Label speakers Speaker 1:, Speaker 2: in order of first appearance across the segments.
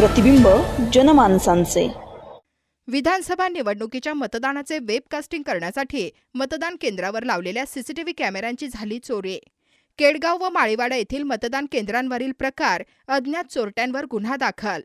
Speaker 1: प्रतिबिंब जनमानसांचे.
Speaker 2: विधानसभा निवडणुकीच्या मतदानाचे वेबकास्टिंग करण्यासाठी मतदान केंद्रावर लावलेल्या सीसीटीव्ही कॅमेऱ्यांची झाली चोरी. केडगाव व माळीवाडा येथील मतदान केंद्रांवरील प्रकार अज्ञात चोरट्यांवर गुन्हा दाखल.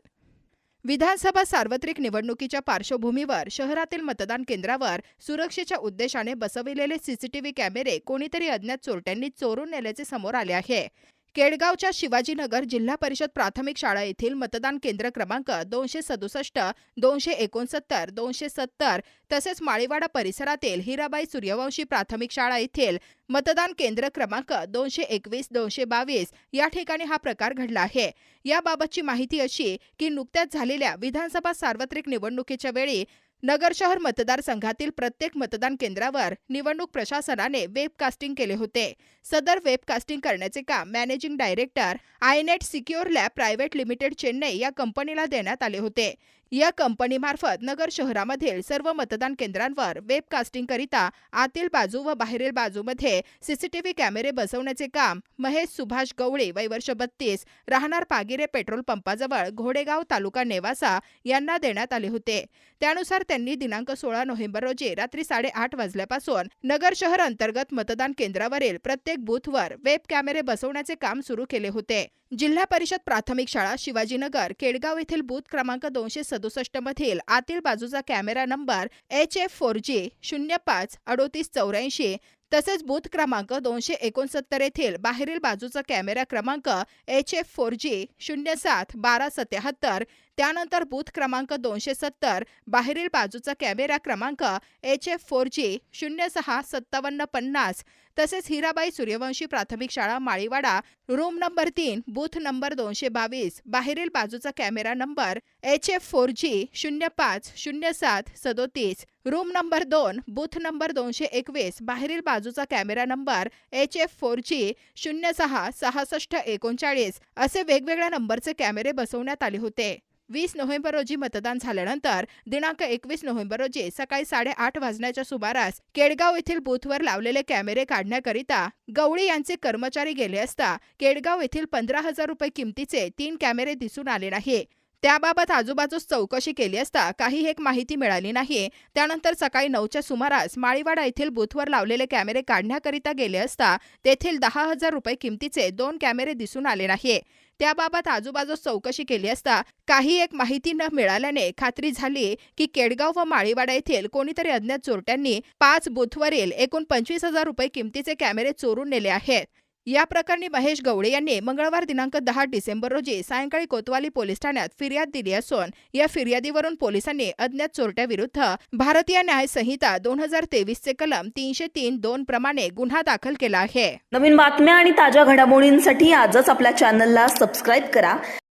Speaker 2: विधानसभा सार्वत्रिक निवडणुकीच्या पार्श्वभूमीवर शहरातील मतदान केंद्रावर सुरक्षेच्या उद्देशाने बसविलेले सीसीटीव्ही कॅमेरे कोणीतरी अज्ञात चोरट्यांनी चोरून नेल्याचे समोर आले आहे. केडगावच्या शिवाजीनगर जिल्हा परिषद प्राथमिक शाळा येथील मतदान केंद्र क्रमांक दोनशे सदुसष्ट दोनशे एकोणसत्तर दोनशे सत्तर तसेच माळीवाडा परिसरातील हिराबाई सूर्यवंशी प्राथमिक शाळा येथील मतदान केंद्र क्रमांक दोनशे एकवीस दोनशे बावीस या ठिकाणी हा प्रकार घडला आहे. याबाबतची माहिती अशी की नुकत्याच झालेल्या विधानसभा सार्वत्रिक निवडणुकीच्या वेळी नगर शहर मतदारसंघातील प्रत्येक मतदान केंद्रावर निवडणूक प्रशासनाने वेबकास्टिंग केले होते. सदर वेबकास्टिंग करण्याचे काम managing director iNet secure lab private limited Chennai या कंपनीला देण्यात आले होते. या कंपनीमार्फत नगर शहरामधील सर्व मतदान केंद्रांवर वेबकास्टिंग करिता आतील बाजू व बाहेरील बाजूमध्ये सीसीटीव्ही कॅमेरे बसवण्याचे काम महेश सुभाष गवळी वय वर्ष बत्तीस राहणार पागिरे पेट्रोल पंपाजवळ घोडेगाव तालुका नेवासा यांना देण्यात आले होते. त्यानुसार त्यांनी दिनांक सोळा नोव्हेंबर रोजी रात्री साडेआठ वाजल्यापासून नगर शहर अंतर्गत मतदान केंद्रावरील प्रत्येक बूथवर वेब कॅमेरे बसवण्याचे काम सुरू केले होते. जिल्हा परिषद प्राथमिक शाळा शिवाजीनगर केडगाव येथील बूथ क्रमांक दोनशे सदुसष्ट मधील आतील बाजूचा camera number H F four G शून्य पाच अडोतीस चौऱ्याऐंशी तसेच बूथ क्रमांक दोनशे एकोणसत्तर येथील बाहेरील बाजूचा कॅमेरा क्रमांक एच एफ फोर जी शून्य सात बारा सत्याहत्तर त्यानंतर बूथ क्रमांक दोनशे सत्तर बाहेरील बाजूचा कॅमेरा क्रमांक एच एफ फोर जी शून्य सहा सत्तावन्न पन्नास तसेच हिराबाई सूर्यवंशी प्राथमिक शाळा माळीवाडा रूम नंबर तीन बूथ नंबर दोनशे बावीस बाहेरील बाजूचा camera number H F four G शून्य पाच शून्य सात सदोतीस रूम नंबर दोन बूथ नंबर दोनशे एकवीस बाहेरील बाजूचा camera number H F four G शून्य सहा सहासष्ट एकोणचाळीस असे वेगवेगळ्या नंबरचे कॅमेरे बसवण्यात आले होते. वीस नोव्हेंबर रोजी मतदान झाल्यानंतर दिनांक एकवीस नोव्हेंबर रोजी सकाळी साडेआठ वाजण्याच्या सुमारास केडगाव येथील बूथवर लावलेले कॅमेरे काढण्याकरिता गवळी यांचे कर्मचारी गेले असता केडगाव येथील पंधरा हजार रुपये किमतीचे तीन कॅमेरे दिसून आले नाही. त्याबाबत आजूबाजूस चौकशी केली असता काही एक माहिती मिळाली नाही त्यानंतर सकाळी नऊच्या सुमारास माळीवाडा येथील बूथवर लावलेले कॅमेरे काढण्याकरिता गेले असता तेथील दहा हजार रुपये किमतीचे दोन कॅमेरे दिसून आले नाही त्याबाबत आजूबाजूस चौकशी केली असता काही एक माहिती न मिळाल्याने खात्री झाली की केडगाव व माळीवाडा येथील कोणीतरी अज्ञात चोरट्यांनी पाच बूथवरील एकूण पंचवीस हजार रुपये किमतीचे कॅमेरे चोरून नेले आहेत. या प्रकरणी महेश गवळे यांनी मंगळवार दिनांक दहा डिसेंबर रोजी सायंकाळी कोतवाली पोलीस ठाण्यात फिर्याद दिली असून या फिर्यादीवरून पोलिसांनी अज्ञात चोरट्याविरुद्ध भारतीय न्याय संहिता दोन हजार तेवीसचे कलम तीनशे तीन दोन प्रमाणे गुन्हा दाखल केला आहे.
Speaker 1: नवीन बातम्या आणि ताज्या घडामोडींसाठी आजच आपल्या चॅनलला सबस्क्राईब करा.